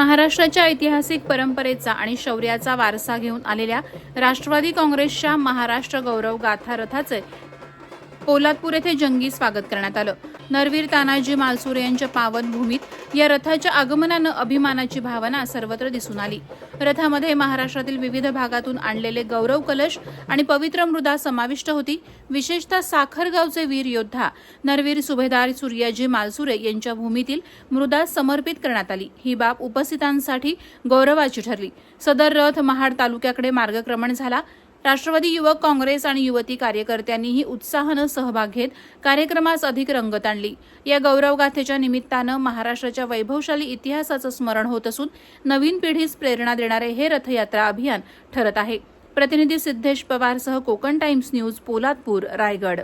महाराष्ट्राच्या ऐतिहासिक परंपरेचा आणि शौर्याचा वारसा घेऊन आलेल्या राष्ट्रवादी काँग्रेसच्या महाराष्ट्र गौरव गाथा रथाचे पोलादपूर येथे जंगी स्वागत करण्यात आलं. नरवीर तानाजी मालसुरे यांच्या पावन भूमीत या रथाच्या आगमनानं अभिमानाची भावना सर्वत्र दिसून आली. रथामध्ये महाराष्ट्रातील विविध भागातून आणलेले गौरव कलश आणि पवित्र मृदा समाविष्ट होती. विशेषतः साखरगावचे वीर योद्धा नरवीर सुभेदार सूर्याजी मालसुरे यांच्या भूमीतील मृदा समर्पित करण्यात आली. ही बाब उपस्थितांसाठी गौरवाची ठरली. सदर रथ महाड तालुक्याकडे मार्गक्रमण झाला. राष्ट्रवादी युवक काँग्रेस आणि युवती कार्यकर्त्यांनीही उत्साहानं सहभाग घेत कार्यक्रमास अधिक रंगत आणली. या गौरवगाथेच्या निमित्तानं महाराष्ट्राच्या वैभवशाली इतिहासाचं स्मरण होत असून नवीन पिढीस प्रेरणा देणारे हे रथयात्रा अभियान ठरत आहे. प्रतिनिधी सिद्धेश पवारसह कोकण टाइम्स न्यूज पोलादपूर रायगड.